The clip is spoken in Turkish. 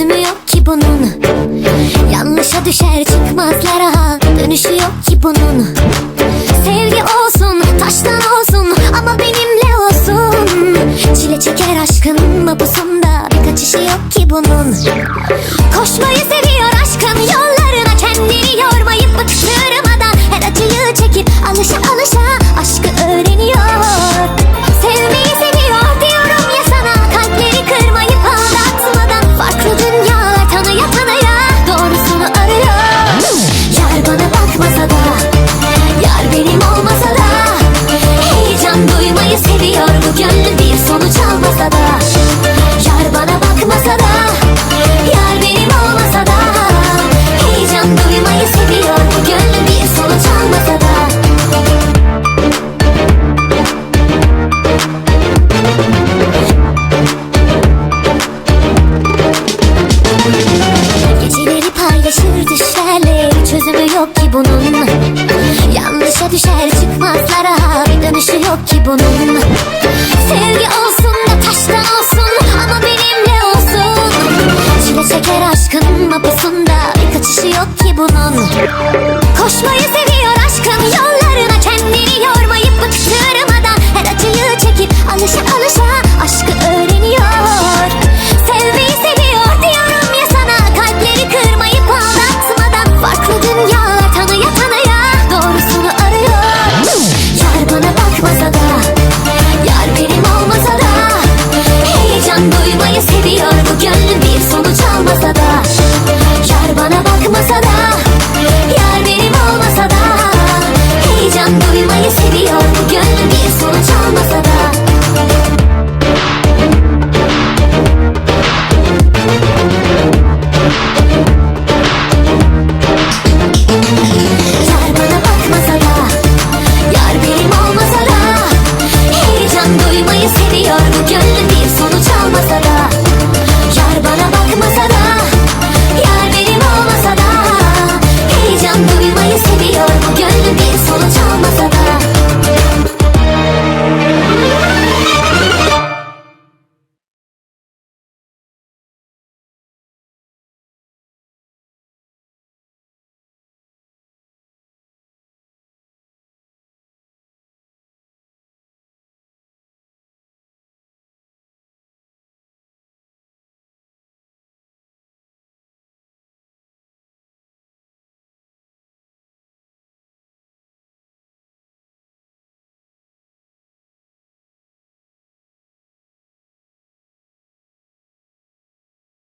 çözümü yok ki bunun? Yanlışa düşer çıkmazlara Dönüşü yok ki bunun. Sevgi olsun taştan olsun Ama benimle olsun. Çile çeker aşkın mı bu sonda? Birkaç işi yok ki bunun. bunun. Yanlışa düşer çıkmazlara Bir dönüşü yok ki bunun. Sevgi olsun da taşta olsun Ama benimle olsun? Çile çeker aşkın mapusunda Bir kaçışı yok ki bunun. Koşmayı seviyor aşkın Yollarına kendini yor.